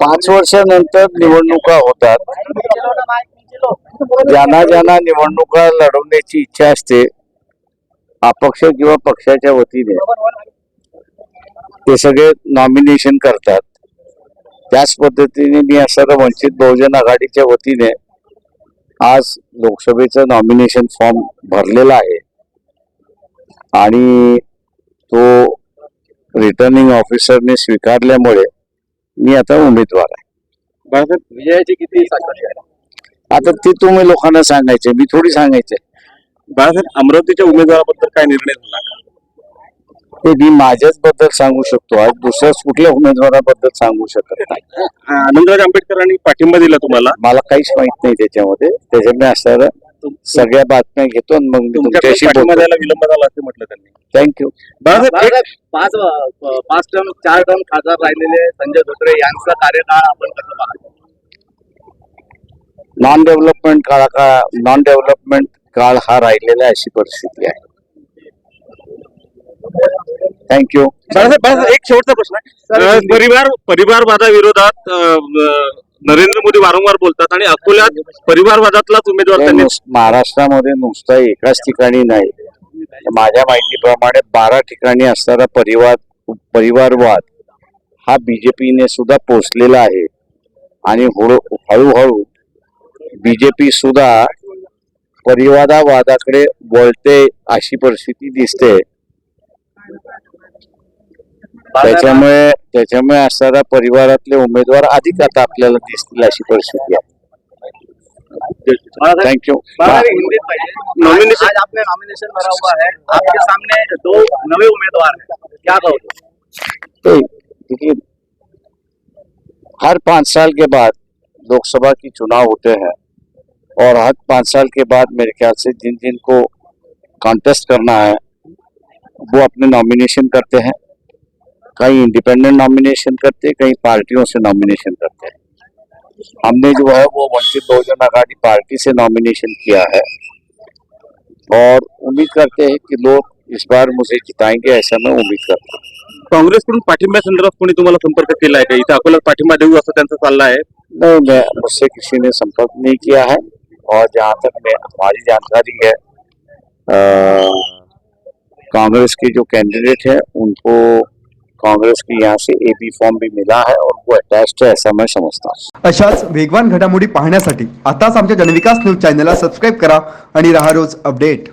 पाच वर्षानंतर निवडणुका होतात. ज्यांना ज्यांना निवडणुका लढवण्याची इच्छा असते अपक्ष किंवा पक्षाच्या वतीने ते सगळे नॉमिनेशन करतात. त्याच पद्धतीने मी असं वंचित बहुजन आघाडीच्या वतीने आज लोकसभेचं नॉमिनेशन फॉर्म भरलेला आहे. आणि तो रिटर्निंग ऑफिसरने स्वीकारल्यामुळे मी आता उमेदवार आहे. विजयाची किती आता ते तुम्ही लोकांना सांगायचे मी थोडी सांगायचे. बाळासाहेब अमरावतीच्या उमेदवाराबद्दल काय निर्णय झाला? ते मी माझ्याच बद्दल सांगू शकतो आज दुसऱ्याच कुठल्या उमेदवाराबद्दल सांगू शकत नाही. आनंदराज आंबेडकरांनी पाठिंबा दिला तुम्हाला? मला काहीच माहीत नाही त्याच्यामध्ये त्याच्यामुळे असणारं सगळ्या बातम्या घेतो आणि मग मी तुमच्याशी पाठिंबा बोलतो. द्यायला विलंब झाला असं म्हटलं त्यांनी. थँक्यू बाळासाहेब एक- पाच पाच टर्म चार टर्म खासदार राहिलेले संजय धोत्रे यांचा कार्यकाळ आपण कसं पाहतो? नॉन डेव्हलपमेंट काळा का नॉन डेव्हलपमेंट काळ हा राहिलेला आहे अशी परिस्थिती आहे. थँक्यू बाळासाहेब बाळासाहेब एक शेवटचा प्रश्न आहे. अं, परिवार परिवारवादाविरोधात अं, अं, नरेंद्र मोदी वारंवार बोलतात आणि अकोल्यात परिवारवादातलाच उमेदवार त्यांनी महाराष्ट्रामध्ये नुसता एकाच ठिकाणी नाही. माझ्या माहितीप्रमाणे बारा ठिकाणी असणारा परिवार परिवारवाद हा बीजेपीने सुद्धा पोचलेला आहे. आणि हळू- हळूहळू बीजेपी सुद्धा परिवादावादाकडे वळते अशी परिस्थिती दिसते. त्याच्यामुळे त्याच्यामुळे असणारा परिवारातले उमेदवार अधिक आता आपल्याला दिसतील अशी परिस्थिती आहे. थँक्यू बाळासाहेब हिंदीत पाहिजे. Nomination- आज आपने नॉमिनेशन भरा हुआ है आपके सामने दो नए उम्मीदवार हैं क्या कहोगे देखिए हर पाँच साल के बाद लोकसभा की चुनाव होते हैं और हर पाँच साल के बाद मेरे ख्याल से जिन जिन को कॉन्टेस्ट करना है वो अपने नॉमिनेशन करते हैं। कहीं इंडिपेंडेंट नॉमिनेशन करते हैं कहीं पार्टियों से नॉमिनेशन करते हैं। हमने जो है वो वंचित बहुजन आघाड़ी पार्टी से नॉमिनेशन किया है। और उम्मीद करते हैं कि लोग इस बार मुझे जिताएँगे ऐसा मैं उम्मीद करता हूँ। काँग्रेसकडून पाठिंब्या संदर्भात कोणी तुम्हाला संपर्क केलाय का? इथं अकोल्यात पाठिंबा देऊ असं त्यांचा सल्ला आहे. नहीं मैं मुझसे किसी ने संपर्क नहीं किया है। और जहाँ तक मैं हमारी जानकारी है कांग्रेस के जो कैंडिडेट है उनको कांग्रेस के यहाँ से ए बी फॉर्म भी मिला है और वो अटैच्ड है ऐसा मैं समझता हूँ। अशाच वेगवान घडामोडी पाहण्यासाठी आताच आमच्या जनविकास न्यूज चॅनलला सबस्क्राईब करा आणि राहा रोज अपडेट